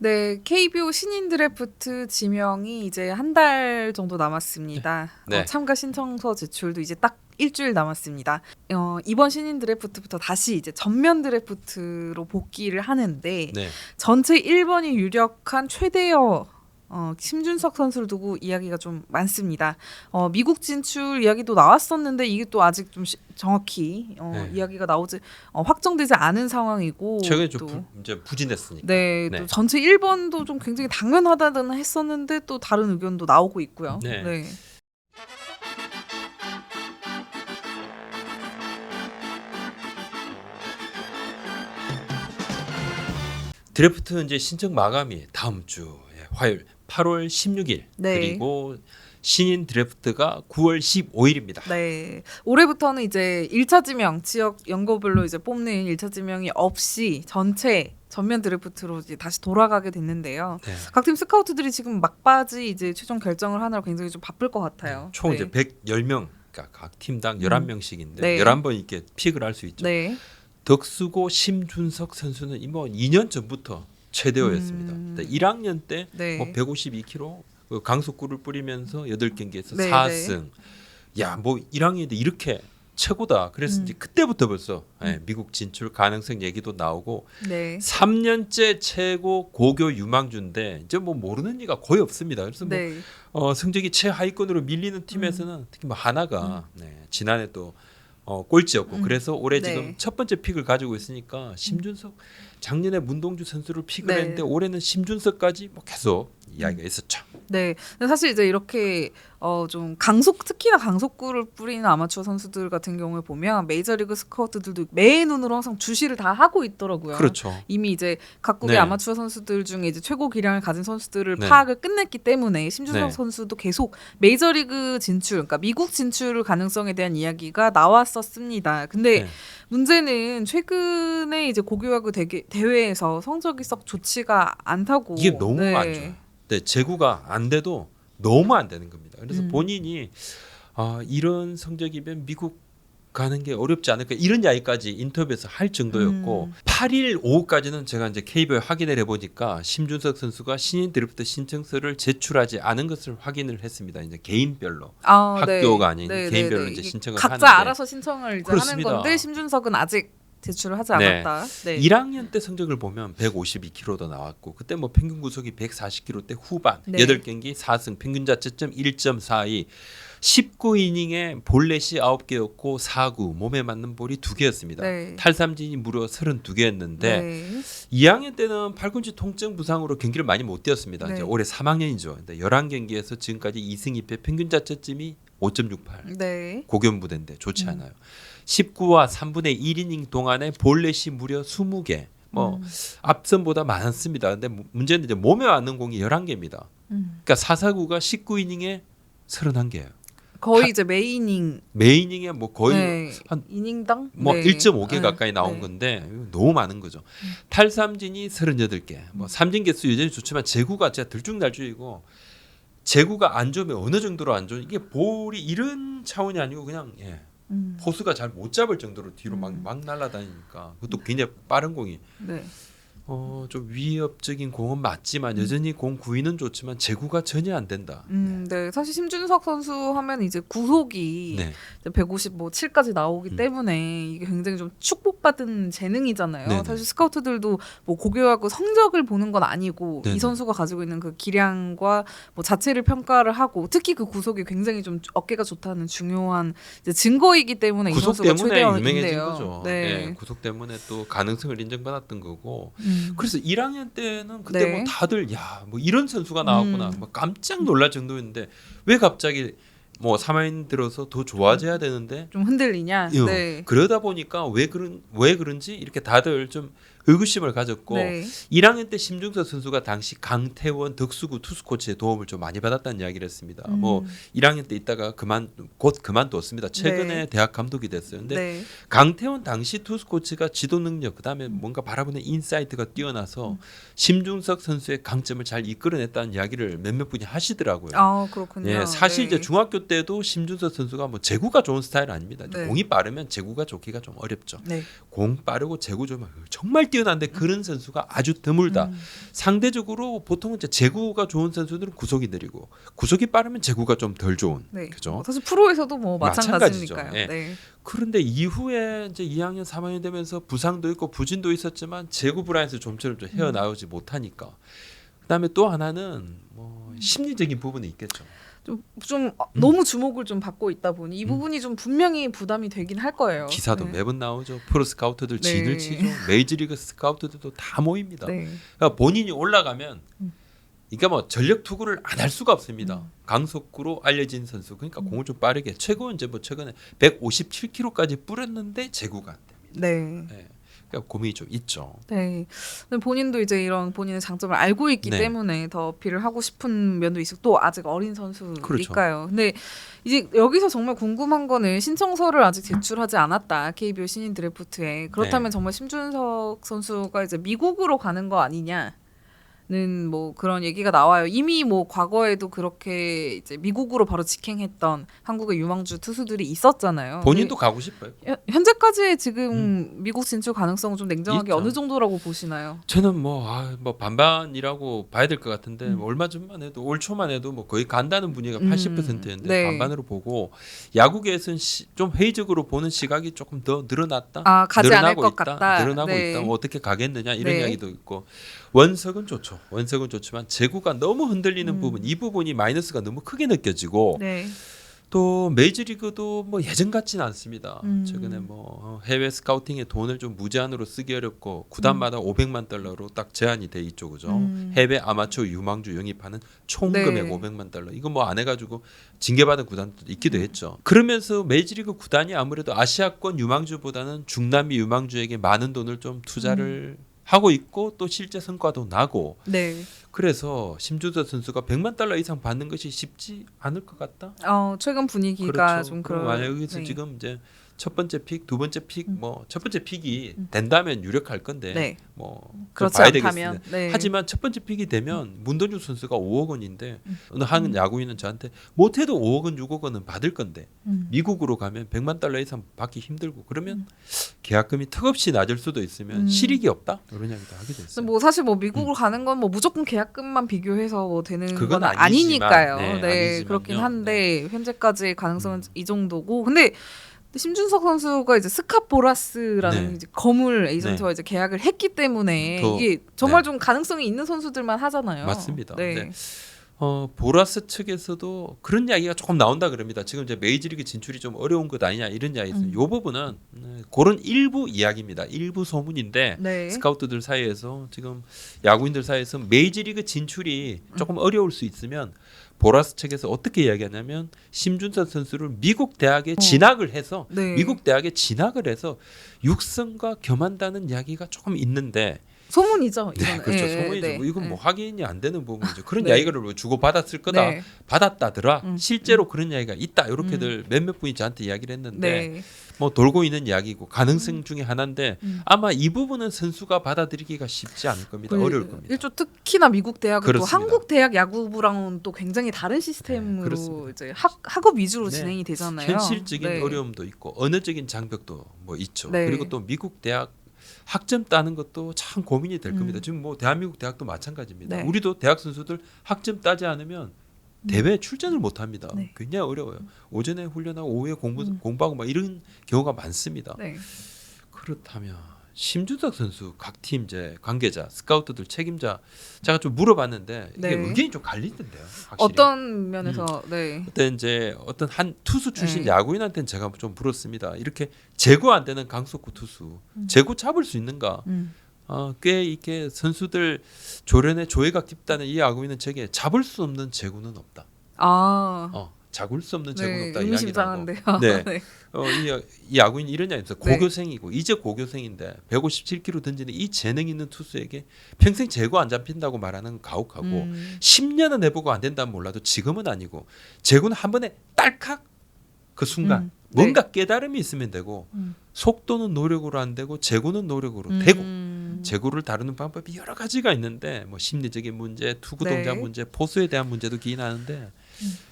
네, KBO 신인 드래프트 지명이 이제 한 달 정도 남았습니다. 네. 어, 참가 신청서 제출도 이제 딱 일주일 남았습니다. 어, 이번 신인 드래프트부터 다시 이제 전면 드래프트로 복귀를 하는데 네. 전체 1번이 유력한 최대여 어, 심준석 선수를 두고 이야기가 좀 많습니다. 어, 미국 진출 이야기도 나왔었는데 이게 또 아직 좀 시- 정확히 어, 네. 이야기가 나오지 어, 확정되지 않은 상황이고 최근에 또좀 부, 이제 부진했으니까. 네, 네. 또 전체 1번도 좀 굉장히 당연하다는 했었는데 또 다른 의견도 나오고 있고요. 네. 네. 드래프트 이제 신청 마감이 다음 주 예, 화요일 8월 16일 네. 그리고 신인 드래프트가 9월 15일입니다. 네. 올해부터는 이제 1차 지명 지역 연고별로 이제 뽑는 1차 지명이 없이 전체 전면 드래프트로 이제 다시 돌아가게 됐는데요. 네. 각 팀 스카우트들이 지금 막바지 이제 최종 결정을 하느라 굉장히 좀 바쁠 것 같아요. 총 네. 이제 110명 그러니까 각 팀당 11명씩인데 네. 11번 이렇게 픽을 할 수 있죠. 네. 덕수고 심준석 선수는 이뭐 2년 전부터 최대호였습니다. 음. 1학년 때 네. 뭐 152kg 그 강속구를 뿌리면서 8경기에서 네, 4승. 야, 뭐 1학년인데 이렇게 최고다. 그래서 음. 이제 그때부터 벌써 예, 미국 진출 가능성 얘기도 나오고 네. 3년째 최고 고교 유망주인데 이제 뭐 모르는 이가 거의 없습니다. 그래서 뭐 네. 어, 성적이 최하위권으로 밀리는 팀에서는 특히 뭐 하나가 네, 지난해 또 어, 꼴찌였고 음. 그래서 올해 네. 지금 첫 번째 픽을 가지고 있으니까 심준석 작년에 문동주 선수를 픽을 네. 했는데 올해는 심준석까지 뭐 계속 이야기가 있었죠. 네. 사실 이제 이렇게 어 좀 강속 특히나 강속구를 뿌리는 아마추어 선수들 같은 경우에 보면 메이저리그 스카우트들도 매 눈으로 항상 주시를 다 하고 있더라고요. 그렇죠. 이미 이제 각국의 네. 아마추어 선수들 중에 이제 최고 기량을 가진 선수들을 네. 파악을 끝냈기 때문에 심준석 네. 선수도 계속 메이저리그 진출, 그러니까 미국 진출 가능성에 대한 이야기가 나왔었습니다. 근데 네. 문제는 최근에 이제 고교야구 대회, 대회에서 성적이 썩 좋지가 않다고. 이게 너무 네. 안 좋아요. 네, 재구가 안 돼도 너무 안 되는 겁니다. 그래서 음. 본인이 아, 이런 성적이면 미국 가는 게 어렵지 않을까 이런 이야기까지 인터뷰에서 할 정도였고 음. 8일 오후까지는 제가 이제 KBO에 확인을 해보니까 심준석 선수가 신인 드래프트 신청서를 제출하지 않은 것을 확인을 했습니다. 이제 개인별로 아, 학교가 아닌 네, 개인별로 네, 이제 이게 신청을 각자 하는데 알아서 신청을 이제 그렇습니다. 하는 건데 심준석은 아직 제출을 하지 네. 않았다. 네. 1학년 때 성적을 보면 152kg도 나왔고 그때 뭐 평균 구속이 140kg대 후반 네. 8경기 4승 평균 자체점 1.42 19이닝에 볼넷이 9개였고 4구 몸에 맞는 볼이 2개였습니다. 네. 탈삼진이 무려 32개였는데 네. 2학년 때는 팔꿈치 통증 부상으로 경기를 많이 못 뛰었습니다. 네. 이제 올해 3학년이죠. 근데 11경기에서 지금까지 2승 2패 평균 자체점이 5.68. 네. 고견부대인데 좋지 음. 않아요. 19와 3분의 1이닝 동안에 볼넷이 무려 20개. 뭐 음. 앞선보다 많습니다. 근데 무- 문제는 이제 몸에 맞는 공이 11개입니다. 음. 그러니까 4사구가 19이닝에 31개예요. 거의 하- 이제 메이닝 메이닝에 뭐 거의 네. 한 이닝당 뭐 네. 1.5개 네. 가까이 나온 네. 건데 너무 많은 거죠. 탈삼진이 38개. 뭐 삼진 개수 여전히 좋지만 제구가 진짜 들쭉날쭉이고 제구가 안 좋으면 어느 정도로 안 좋은 이게 볼이 이런 차원이 아니고 그냥 예. 음. 포수가 잘 못 잡을 정도로 뒤로 막, 음. 막 날아다니니까 그것도 굉장히 빠른 공이 네. 어, 좀 위협적인 공은 맞지만 음. 여전히 공 구위는 좋지만 제구가 전혀 안 된다. 음, 네. 사실 심준석 선수 하면 이제 구속이 네. 150뭐 7까지 나오기 음. 때문에 이게 굉장히 좀 축복받은 재능이잖아요. 네네. 사실 스카우트들도 뭐 고교하고 성적을 보는 건 아니고 네네. 이 선수가 가지고 있는 그 기량과 뭐 자체를 평가를 하고 특히 그 구속이 굉장히 좀 어깨가 좋다는 중요한 이제 증거이기 때문에 이 구속 선수가 때문에. 거죠. 네. 네, 구속 때문에 또 가능성을 인정받았던 거고. 음. 그래서 1학년 때는 그때 네. 뭐 다들 야 뭐 이런 선수가 나왔구나 음. 뭐 깜짝 놀랄 정도였는데 왜 갑자기 뭐 3학년 들어서 더 좋아져야 되는데 좀 흔들리냐? 어, 네. 그러다 보니까 왜 그런 왜 그런지 이렇게 다들 좀 의구심을 가졌고 네. 1학년 때 심중석 선수가 당시 강태원 덕수구 투수 코치의 도움을 좀 많이 받았다는 이야기를 했습니다. 음. 뭐 1학년 때 있다가 그만 곧 그만뒀습니다. 최근에 네. 대학 감독이 됐어요. 근데 네. 강태원 당시 투수 코치가 지도 능력 그다음에 뭔가 바라보는 인사이트가 뛰어나서 음. 심중석 선수의 강점을 잘 이끌어냈다는 이야기를 몇몇 분이 하시더라고요. 아, 그렇군요. 예, 사실 네. 이제 중학교 때도 심준석 선수가 뭐 제구가 좋은 스타일 아닙니다. 네. 공이 빠르면 제구가 좋기가 좀 어렵죠. 네. 공 빠르고 제구 좋으면 정말 뛰어 난데 그런 선수가 아주 드물다. 음. 상대적으로 보통은 이제 제구가 좋은 선수들은 구속이 느리고 구속이 빠르면 제구가 좀 덜 좋은. 네. 그죠? 뭐 사실 프로에서도 뭐. 마찬가지니까요. 예. 네. 그런데 이후에 이제 2학년, 3학년 되면서 부상도 있고 부진도 있었지만 제구 불안에서 좀처럼 좀 헤어나오지 못하니까. 그다음에 또 하나는 뭐 심리적인 부분이 있겠죠. 좀, 좀 어, 음. 너무 주목을 좀 받고 있다 보니 이 부분이 좀 분명히 부담이 되긴 할 거예요. 기사도 네. 매번 나오죠. 프로 스카우터들 네. 진을 치죠. 메이저리그 스카우터들도 다 모입니다. 네. 그러니까 본인이 올라가면 음. 그러니까 뭐 전력 투구를 안 할 수가 없습니다. 음. 강속구로 알려진 선수. 그러니까 음. 공을 좀 빠르게 최고 이제 뭐 최근에 157km까지 뿌렸는데 제구가 안 됩니다. 네. 네. 그러니까 고민이 좀 있죠. 네. 근데 본인도 이제 이런 본인의 장점을 알고 있기 네. 때문에 더 어필을 하고 싶은 면도 있고 또 아직 어린 선수니까요. 그렇죠. 근데 이제 여기서 정말 궁금한 거는 신청서를 아직 제출하지 않았다. KBO 신인 드래프트에. 그렇다면 네. 정말 심준석 선수가 이제 미국으로 가는 거 아니냐? 는뭐 그런 얘기가 나와요. 이미 뭐 과거에도 그렇게 이제 미국으로 바로 직행했던 한국의 유망주 투수들이 있었잖아요. 본인도 가고 싶어요. 현- 현재까지 지금 미국 진출 가능성은 좀 냉정하게 있죠. 어느 정도라고 보시나요? 저는 뭐, 아, 뭐 반반이라고 봐야 될 것 같은데 음. 뭐 얼마 전만 해도 올 초만 해도 뭐 거의 간다는 분위기가 음, 80%였는데 네. 반반으로 보고 야구계에서는 시, 좀 회의적으로 보는 시각이 조금 더 늘어났다. 아 가지 않을 늘어나고 것 있다. 같다. 늘어나고 네. 있다. 뭐 어떻게 가겠느냐 이런 네. 이야기도 있고 원석은 좋죠. 원석은 좋지만 제구가 너무 흔들리는 음. 부분 이 부분이 마이너스가 너무 크게 느껴지고 네. 또 메이저리그도 뭐 예전 같지는 않습니다. 음. 최근에 뭐 해외 스카우팅에 돈을 좀 무제한으로 쓰기 어렵고 구단마다 500만 달러로 딱 제한이 돼 있죠, 그죠? 음. 해외 아마추어 유망주 영입하는 총 네. 금액 500만 달러. 이거 뭐 안 해가지고 징계받은 구단도 있기도 음. 했죠. 그러면서 메이저리그 구단이 아무래도 아시아권 유망주보다는 중남미 유망주에게 많은 돈을 좀 투자를 음. 하고 있고 또 실제 성과도 나고 네. 그래서 심주서 선수가 100만 달러 이상 받는 것이 쉽지 않을 것 같다. 어 최근 분위기가 그렇죠. 좀 그런. 만약 여기서 네. 지금 이제 첫 번째 픽, 두 번째 픽, 음. 뭐첫 번째 픽이 음. 된다면 유력할 건데 네. 뭐 그렇지 봐야 않다면. 네. 하지만 첫 번째 픽이 되면 문도준 선수가 5억 원인데 음. 어느 한 야구인은 저한테 못해도 5억 원, 6억 원은 받을 건데 음. 미국으로 가면 100만 달러 이상 받기 힘들고 그러면 음. 계약금이 턱없이 낮을 수도 있으면 음. 실익이 없다 이런 이야기도 하게 됐어요. 뭐 사실 뭐 미국으로 가는 건 뭐 무조건 계약금만 비교해서 뭐 되는 음. 그건 건 아니지만, 아니니까요. 네, 네, 아니지만요. 그렇긴 한데 현재까지의 가능성은 음. 이 정도고. 근데 심준석 선수가 이제 스카 보라스라는 네. 이제 거물 에이전트와 이제 계약을 했기 때문에 더, 이게 정말 네. 좀 가능성이 있는 선수들만 하잖아요. 맞습니다. 네. 네. 어 보라스 측에서도 그런 이야기가 조금 나온다 그럽니다. 지금 이제 메이저리그 진출이 좀 어려운 것 아니냐 이런 이야기 있어요. 음. 이 부분은 음, 그런 일부 이야기입니다. 일부 소문인데 네. 스카우트들 사이에서 지금 야구인들 사이에서 메이저리그 진출이 조금 음. 어려울 수 있으면 보라스 측에서 어떻게 이야기하냐면 심준서 선수를 미국 대학에 어. 진학을 해서 네. 미국 대학에 진학을 해서 육성과 겸한다는 이야기가 조금 있는데 소문이죠. 네, 이거는. 그렇죠. 예, 소문이죠. 네, 뭐 이건 네. 뭐 확인이 안 되는 부분이죠. 그런 네. 이야기를 뭐 주고 받았을 거다. 네. 받았다더라. 음, 실제로 그런 이야기가 있다. 이렇게들 몇몇 분이 저한테 이야기를 했는데 네. 뭐 돌고 있는 이야기고 가능성 중에 하나인데 음. 아마 이 부분은 선수가 받아들이기가 쉽지 않을 겁니다. 그 어려울 겁니다. 일조 특히나 미국 대학은 또. 한국 대학 야구부랑은 또 굉장히 다른 시스템으로 그렇습니다. 이제 학 학업 위주로 네. 진행이 되잖아요. 현실적인 네. 어려움도 있고 언어적인 장벽도 뭐 있죠. 네. 그리고 또 미국 대학 학점 따는 것도 참 고민이 될 겁니다. 음. 지금 뭐 대한민국 대학도 마찬가지입니다. 네. 우리도 대학 선수들 학점 따지 않으면 대회 출전을 못 합니다. 네. 굉장히 어려워요. 오전에 훈련하고 오후에 공부 음. 공부하고 막 이런 경우가 많습니다. 네. 그렇다면 심준석 선수 각 팀 이제 관계자, 스카우트들 책임자 제가 좀 물어봤는데 이게 네. 의견이 좀 갈리던데요. 확실히. 어떤 면에서 네. 그때 이제 어떤 한 투수 출신 네. 야구인한테는 제가 좀 물었습니다. 이렇게 제구 안 되는 강속구 투수 음. 제구 잡을 수 있는가? 음. 어, 꽤 이렇게 선수들 조련에 조예가 깊다는 이 야구인은 제게 잡을 수 없는 제구는 없다. 아. 어, 잡을 수 없는 제구는 네. 의미심장한데요. 네. 네. 어, 이, 이 야구인 이런 있어요. 네. 고교생이고 이제 고교생인데 157kg 던지는 이 재능 있는 투수에게 평생 제구 안 잡힌다고 말하는 건 가혹하고 음. 10년은 해보고 안 된다면 몰라도 지금은 아니고 제구는 한 번에 딸칵 그 순간 음. 뭔가 깨달음이 있으면 되고 음. 속도는 노력으로 안 되고 제구는 노력으로 음. 되고 음. 재구를 다루는 방법이 여러 가지가 있는데 뭐 심리적인 문제, 투구 동작 네. 문제, 포수에 대한 문제도 기인하는데 음.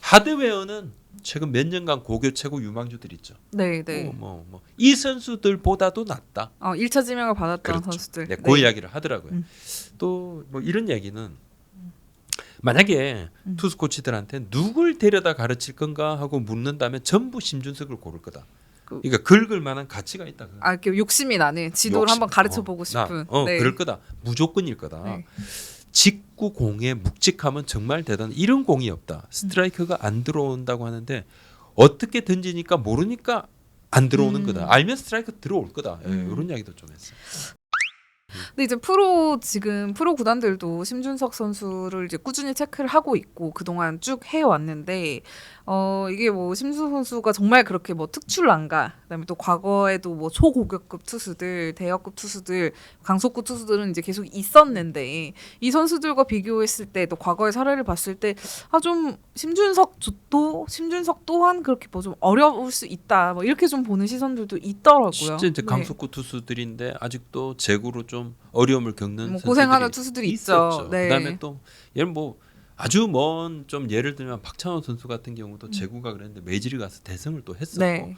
하드웨어는 최근 몇 년간 고교 최고 유망주들 있죠. 네, 네. 뭐뭐 이 선수들보다도 낫다. 어, 1차 지명을 받았던 그렇죠. 선수들. 네, 그 이야기를 하더라고요. 음. 또뭐 이런 이야기는 만약에 음. 투수 코치들한테 누굴 데려다 가르칠 건가 하고 묻는다면 전부 심준석을 고를 거다. 그- 그러니까 긁을 만한 가치가 있다. 아, 욕심이 나는 지도를 욕심. 한번 가르쳐 보고 어, 싶은. 나, 어, 네. 그럴 거다. 무조건일 거다. 네. 직구 공의 묵직함은 정말 대단. 이런 공이 없다. 스트라이크가 안 들어온다고 하는데 어떻게 던지니까 모르니까 안 들어오는 음. 거다. 알면 스트라이크 들어올 거다. 예, 음. 이런 이야기도 좀 했어요. 근데 이제 프로 지금 프로 구단들도 심준석 선수를 이제 꾸준히 체크를 하고 있고 그동안 쭉 해왔는데 어 이게 뭐 심준석 선수가 정말 그렇게 뭐 특출난가 그다음에 또 과거에도 뭐 초고격급 투수들 대여급 투수들 강속구 투수들은 이제 계속 있었는데 이 선수들과 비교했을 때 또 과거의 사례를 봤을 때 아 좀 심준석 도 심준석 또한 그렇게 뭐 좀 어려울 수 있다 뭐 이렇게 좀 보는 시선들도 있더라고요. 실제 이제 네. 강속구 투수들인데 아직도 재구로 좀 어려움을 겪는 뭐 고생하는 투수들이 있죠. 네. 그다음에 또 예를 뭐 아주 먼 좀 예를 들면 박찬호 선수 같은 경우도 음. 재구가 그랬는데 메이저리 가서 대성을 또 했었고 네.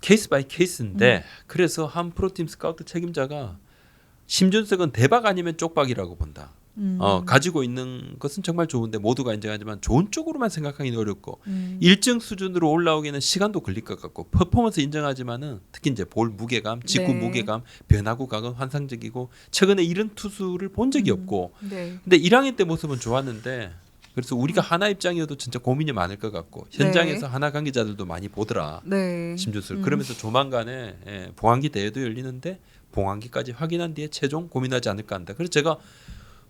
케이스 바이 케이스인데 음. 그래서 한 프로팀 스카우트 책임자가 심준석은 대박 아니면 쪽박이라고 본다. 음. 어, 가지고 있는 것은 정말 좋은데 모두가 인정하지만 좋은 쪽으로만 생각하기는 어렵고 음. 일정 수준으로 올라오기는 시간도 걸릴 것 같고 퍼포먼스 인정하지만은 특히 이제 볼 무게감, 직구 네. 무게감, 변화구 각은 환상적이고 최근에 이런 투수를 본 적이 음. 없고 네. 근데 1학년 때 모습은 좋았는데 그래서 우리가 하나 입장이어도 진짜 고민이 많을 것 같고 현장에서 하나 관계자들도 많이 보더라 네. 심준수 음. 그러면서 조만간에 예, 봉황기 대회도 열리는데 봉황기까지 확인한 뒤에 최종 고민하지 않을까 한다. 그래서 제가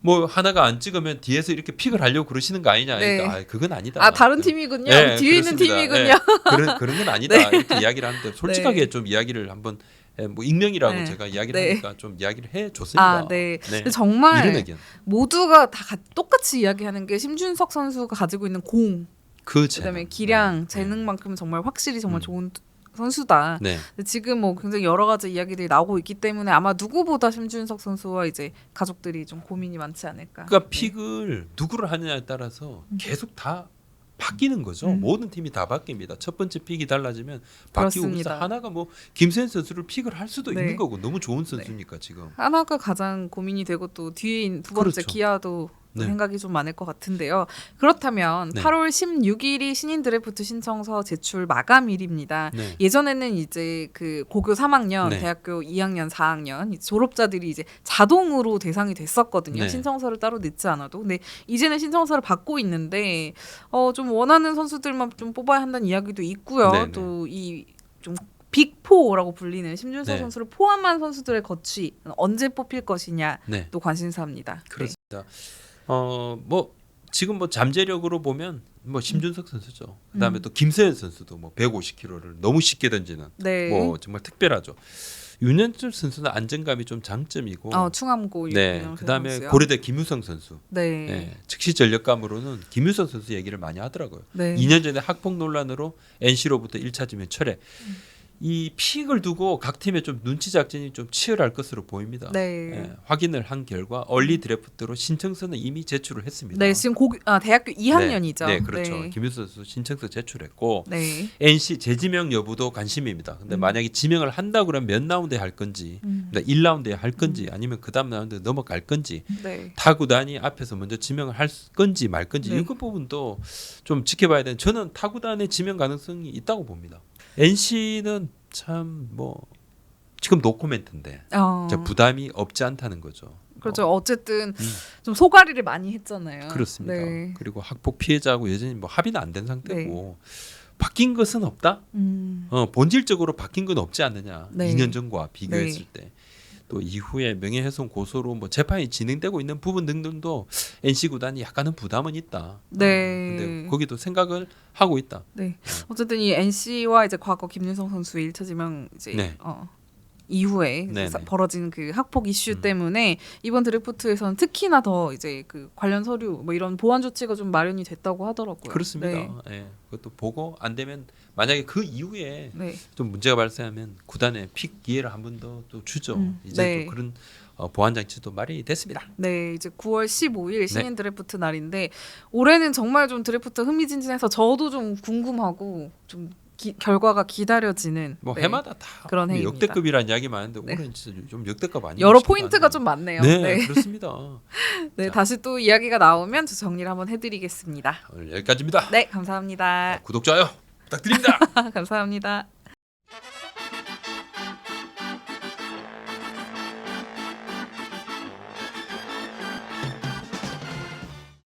뭐 하나가 안 찍으면 뒤에서 이렇게 픽을 하려고 그러시는 거 아니냐. 네. 그러니까 아, 그건 아니다. 아 다른 네. 팀이군요. 예, 뒤에 있는. 팀이군요. 예, 그런 그런 건 아니다. 네. 이렇게 이야기를 하는데 솔직하게 좀 이야기를 한번 예, 뭐 익명이라고 네. 제가 이야기를 네. 하니까 좀 이야기를 해 줬습니다. 아 네. 네. 정말. 모두가 다 가- 똑같이 이야기하는 게 심준석 선수가 가지고 있는 공, 그 그다음에 재능. 기량, 네. 재능만큼 정말 확실히 정말 음. 좋은 투- 선수다. 네. 지금 뭐 굉장히 여러 가지 이야기들이 나오고 있기 때문에 아마 누구보다 심준석 선수와 이제 가족들이 좀 고민이 많지 않을까. 그러니까 네. 픽을 누구를 하느냐에 따라서 음. 계속 다 바뀌는 거죠. 음. 모든 팀이 다 바뀝니다. 첫 번째 픽이 달라지면 바뀌고 그렇습니다. 그래서 하나가 뭐 김세현 선수를 픽을 할 수도 네. 있는 거고 너무 좋은 선수니까 지금. 하나가 가장 고민이 되고 또 뒤에 있는 두 번째 그렇죠. 기아도 네. 생각이 좀 많을 것 같은데요. 그렇다면 네. 8월 16일이 신인 드래프트 신청서 제출 마감일입니다. 네. 예전에는 이제 그 고교 3학년, 네. 대학교 2학년, 4학년 이 졸업자들이 이제 자동으로 대상이 됐었거든요. 네. 신청서를 따로 냈지 않아도. 근데 이제는 신청서를 받고 있는데 어 좀 원하는 선수들만 좀 뽑아야 한다는 이야기도 있고요. 네, 네. 또이좀 빅포라고 불리는 심준서 네. 선수를 포함한 선수들의 거취 언제 뽑힐 것이냐 네. 또 관심사입니다. 네. 그렇습니다. 어뭐 지금 뭐 잠재력으로 보면 뭐 심준석 선수죠. 그다음에 음. 또 김세현 선수도 뭐 150km를 너무 쉽게 던지는 네. 뭐 정말 특별하죠. 윤현철 선수는 안정감이 좀 장점이고 어, 충암고 네. 그다음에 선수요. 고려대 김유성 선수. 네. 네. 즉시 전력감으로는 김유성 선수 얘기를 많이 하더라고요. 네. 2년 전에 학폭 논란으로 NC로부터 1차 지명 철회. 음. 이 픽을 두고 각 팀의 좀 눈치 작전이 좀 치열할 것으로 보입니다. 네. 예, 확인을 한 결과 얼리 드래프트로 신청서는 이미 제출을 했습니다. 네, 지금 고 아, 대학교 2학년이죠. 네, 네, 그렇죠. 네. 김유선 선수 신청서 제출했고 네. NC 재지명 여부도 관심입니다. 근데 음. 만약에 지명을 한다 그러면 몇 라운드에 할 건지, 음. 그러니까 1라운드에 할 건지 아니면 그 다음 라운드 넘어갈 건지 네. 타 구단이 앞에서 먼저 지명을 할 건지 말 건지 네. 이그 부분도 좀 지켜봐야 되는. 저는 타 구단의 지명 가능성이 있다고 봅니다. NC는 참 뭐 지금 노코멘트인데 어. 부담이 없지 않다는 거죠. 그렇죠. 어쨌든 음. 좀 소가리를 많이 했잖아요. 그렇습니다. 네. 그리고 학폭 피해자하고 여전히 뭐 합의는 안 된 상태고 바뀐 것은 없다. 음. 어, 본질적으로 바뀐 건 없지 않느냐. 네. 2년 전과 비교했을 때. 또 이후에 명예훼손 고소로 뭐 재판이 진행되고 있는 부분 등등도 NC 구단이 약간은 부담은 있다. 네. 어, 근데 거기도 생각을 하고 있다. 네. 어쨌든 이 NC와 이제 과거 김윤성 선수의 1차 지명 이제 네. 어 이후에 벌어진 그 학폭 이슈 음. 때문에 이번 드래프트에서는 특히나 더 이제 그 관련 서류 뭐 이런 보완 조치가 좀 마련이 됐다고 하더라고요. 그렇습니다. 네. 예. 그것도 보고 안 되면 만약에 그 이후에 네. 좀 문제가 발생하면 구단에 픽 기회를 한 번 더 또 주죠. 음, 이제 네. 또 그런 어, 보안 장치도 마련이 됐습니다. 네, 이제 9월 15일 신인 드래프트 날인데 올해는 정말 좀 드래프트 흥미진진해서 저도 좀 궁금하고 좀 기- 결과가 기다려지는 뭐 네, 해마다 다 그런 뭐 해입니다. 역대급이라는 이야기 많은데 네. 올해는 진짜 좀 역대급 아니에요? 여러 포인트가 좀 많네요. 네, 네, 그렇습니다. 네, 자. 다시 또 이야기가 나오면 저 정리를 한번 해드리겠습니다. 오늘 여기까지입니다. 네, 감사합니다. 구독 좋아요 부탁드립니다. 감사합니다.